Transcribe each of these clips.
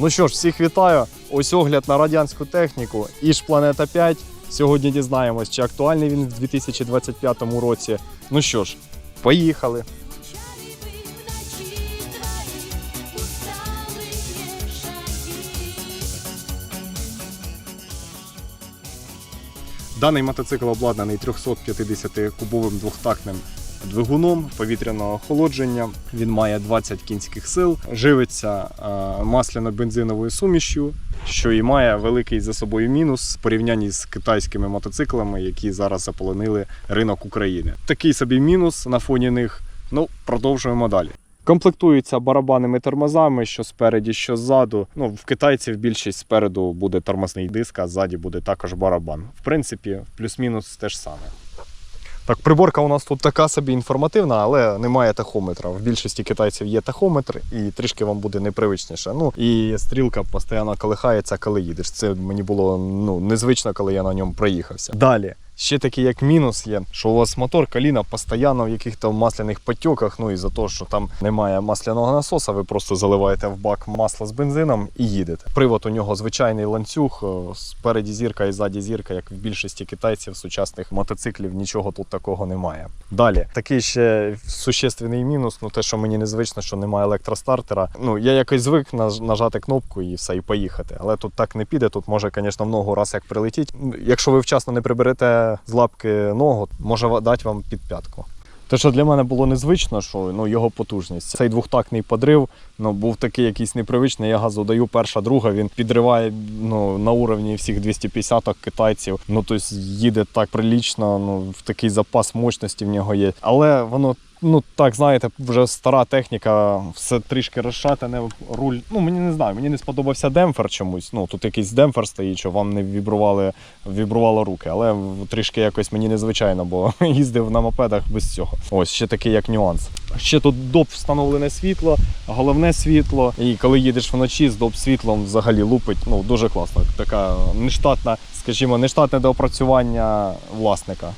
Ну що ж, всіх вітаю. Ось огляд на радянську техніку. Іж Планета 5. Сьогодні дізнаємось, чи актуальний він в 2025 році. Ну що ж, поїхали. Даний мотоцикл обладнаний 350-кубовим двохтактним двигуном повітряного охолодження. Він має 20 кінських сил, живиться е, масляно-бензиновою сумішю, що і має великий за собою мінус в порівнянні з китайськими мотоциклами, які зараз заполонили ринок України. Такий собі мінус на фоні них. Ну, продовжуємо далі. Комплектується барабанними тормозами, що спереді, що ззаду. Ну, в китайців більшість спереду буде тормозний диск, а ззаді буде також барабан. В принципі, плюс-мінус те ж саме. Так, приборка у нас тут така собі інформативна, але немає тахометра. В більшості китайців є тахометр, і трішки вам буде непривичніше. Ну і стрілка постійно колихається, коли їдеш. Це мені було ну, незвично, коли я на ньому проїхався. Далі. Ще такий як мінус є, що у вас мотор коліна постійно в яких-то масляних потьоках. Ну і за те, що там немає масляного насоса, ви просто заливаєте в бак масло з бензином і їдете. Привод у нього звичайний ланцюг, спереді зірка і ззаді зірка, як в більшості китайців сучасних мотоциклів, нічого тут такого немає. Далі такий ще существенний мінус, ну те, що мені незвично, що немає електростартера. Ну я якось звик наж- нажати кнопку і все, і поїхати. Але тут так не піде. Тут може, звісно, в ногу раз як прилетіть. Якщо ви вчасно не приберете з лапки ногу, може дати вам під п'ятку. Те, що для мене було незвично, що ну, його потужність. Цей двохтактний подрив ну, був такий якийсь непривичний. Я газу даю перша, друга. Він підриває ну, на уровні всіх 250 китайців. Ну, тобто їде так прилічно, ну, в такий запас мощності в нього є. Але воно. Ну так знаєте, вже стара техніка, все трішки розшатане, руль. Ну мені не знаю, мені не сподобався демпфер чомусь. Ну тут якийсь демпфер стоїть, що вам не вібрували, вібрувало руки, але трішки якось мені незвичайно, бо їздив на мопедах без цього. Ось ще такий як нюанс. Ще тут доп встановлене світло, головне світло. І коли їдеш вночі з доп світлом взагалі лупить. Ну дуже класно. Така нештатна, скажімо, нештатне доопрацювання власника.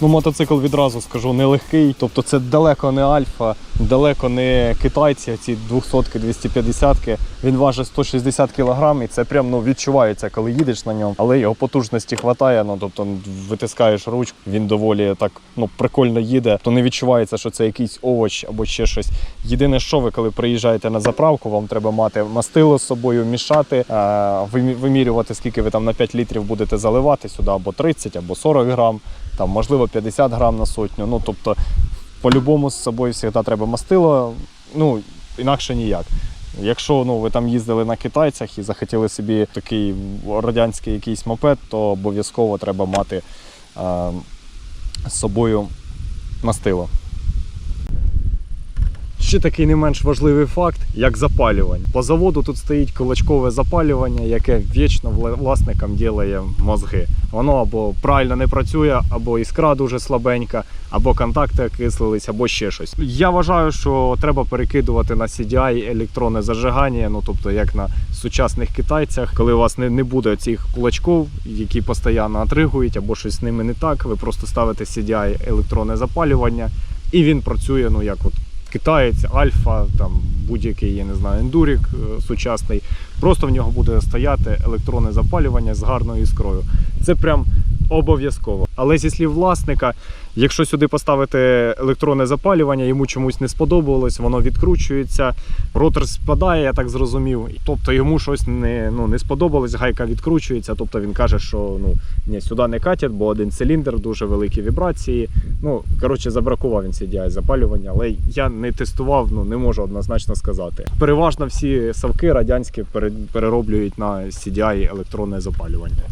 Ну, мотоцикл відразу скажу нелегкий. Тобто це далеко не альфа, далеко не китайці, а ці 200-ки, 250-ки. Він важить 160 кг і це прям ну, відчувається, коли їдеш на ньому. Але його потужності вистачає. Ну, тобто витискаєш ручку, він доволі так ну, прикольно їде, то не відчувається, що це якийсь овоч або ще щось. Єдине, що ви, коли приїжджаєте на заправку, вам треба мати мастило з собою, мішати, е, вимірювати, скільки ви там на 5 літрів будете заливати сюди, або 30, або 40 грам там, можливо, 50 грам на сотню. Ну, тобто, по-любому з собою завжди треба мастило, ну, інакше ніяк. Якщо ну, ви там їздили на китайцях і захотіли собі такий радянський якийсь мопед, то обов'язково треба мати е, з собою мастило. Ще такий не менш важливий факт, як запалювання. По заводу тут стоїть кулачкове запалювання, яке вічно власникам ділає мозги. Воно або правильно не працює, або іскра дуже слабенька, або контакти окислились, або ще щось. Я вважаю, що треба перекидувати на CDI електронне зажигання, ну тобто як на сучасних китайцях, коли у вас не, не буде цих кулачків, які постійно отригують, або щось з ними не так. Ви просто ставите CDI електронне запалювання, і він працює ну як от китаєць, альфа, там будь-який, я не знаю, ендурік е, сучасний. Просто в нього буде стояти електронне запалювання з гарною іскрою. Це прям обов'язково. Але зі слів власника, якщо сюди поставити електронне запалювання, йому чомусь не сподобалось, воно відкручується, ротор спадає, я так зрозумів. Тобто йому щось не, ну, не сподобалось, гайка відкручується. Тобто він каже, що ну, ні, сюди не катять, бо один циліндр, дуже великі вібрації. Ну, коротше, забракував він CDI запалювання, але я не тестував, ну не можу однозначно сказати. Переважно всі савки радянські пере- перероблюють на CDI електронне запалювання.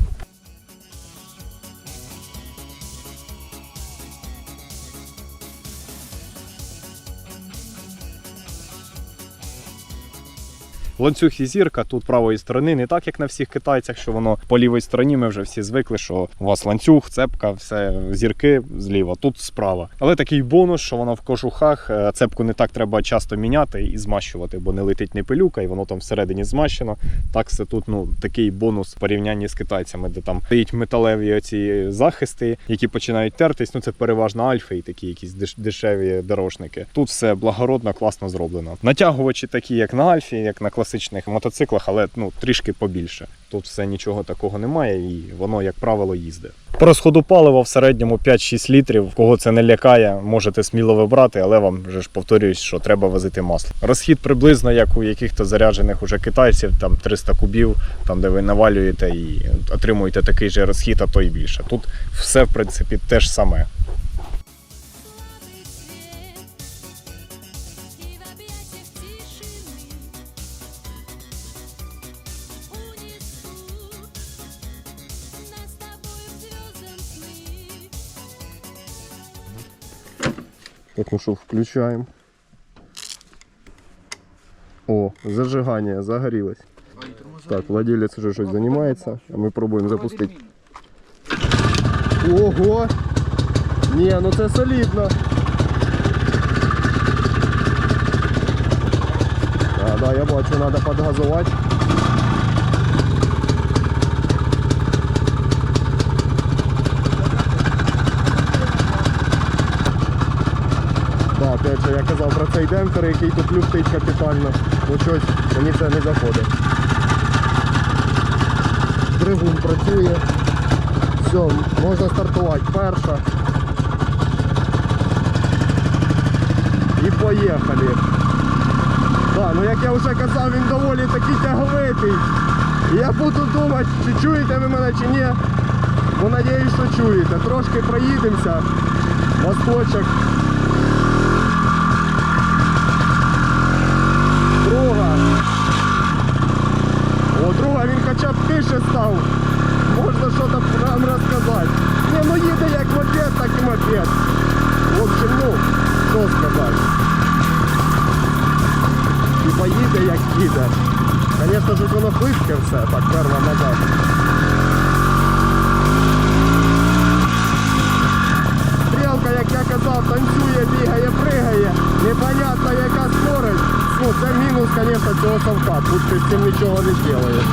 Ланцюг і зірка тут правої сторони, не так як на всіх китайцях, що воно по лівій стороні. Ми вже всі звикли, що у вас ланцюг, цепка, все зірки зліва, тут справа. Але такий бонус, що воно в кожухах. е, Цепку не так треба часто міняти і змащувати, бо не летить не пилюка, і воно там всередині змащено. Так це тут ну такий бонус в порівнянні з китайцями, де там стоїть металеві оці захисти, які починають тертись. Ну це переважно альфи і такі якісь деш- дешеві дорожники. Тут все благородно, класно зроблено. Натягувачі такі, як на альфі, як на класичних мотоциклах, але ну трішки побільше. Тут все нічого такого немає, і воно, як правило, їздить. По розходу палива в середньому 5-6 літрів. Кого це не лякає, можете сміло вибрати, але вам вже ж повторююсь, що треба возити масло. Розхід приблизно як у яких-то заряджених уже китайців, там 300 кубів, там де ви навалюєте і отримуєте такий же розхід, а то й більше. Тут все в принципі те ж саме. Так, ну что, включаем. О, зажигание, загорелось. Так, владелец уже что-то занимается, а мы пробуем запустить. Ого! Не, ну це солідно. А, да, я бачу, треба підгазувати. Да, опять же, я казав про цей демпфер, який тут люфтить капітально. Ну щось, мені це не заходить. Двигун працює. Все, можна стартувати. Перша. І поїхали. Да, ну як я вже казав, він доволі такий тяговитий. Я буду думати, чи чуєте ви мене чи ні. Бо надіюсь, що чуєте. Трошки проїдемося. Восточок. Типа їде як їде. Звісно ж воно хлистке все, так перва назад. Стрілка, як я казав, танцює, бігає, пригає. Непонятно яка скорость. Ну, це мінус, звісно, цього совка. Тут ти з цим нічого не зробиш.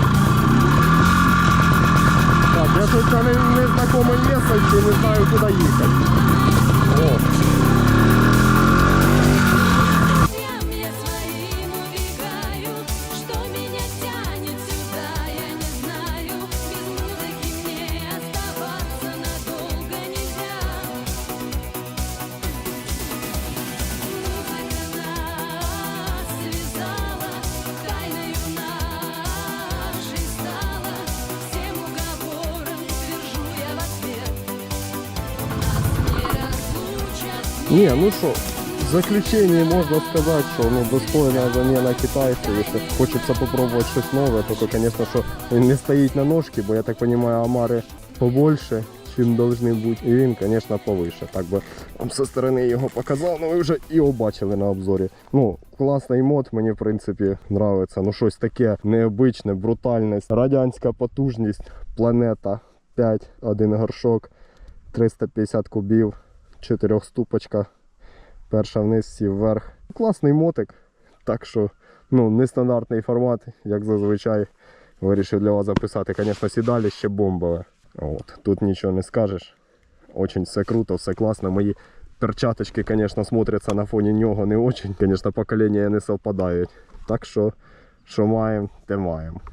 Так, я тут на не- незнакомій місці, не знаю, куди їхати. О, Ні, ну що, в заключении можна сказати, що ну, достойна заміна китайцю. Якщо хочеться попробувати щось нове, то, звісно, що він не стоїть на ножки, бо я так розумію, амари побольше, чим повинні бути. І він, звісно, повише. Так би вам зі сторони його показав, ну ви вже його бачили на обзорі. Ну, класний мод, мені в принципі подобається. Ну щось таке необичне, брутальність, радянська потужність, планета 5, один горшок, 350 кубів, 4 ступочка. Перша вниз, всі вверх. Класний мотик. Так що, ну, нестандартний формат, як зазвичай. Вирішив для вас записати. Звісно, сідалище бомбове. От. Тут нічого не скажеш. Очень все круто, все класно. Мої перчаточки, звісно, смотряться на фоні нього не очень. Звісно, покоління не совпадають. Так що, що маємо, те маємо.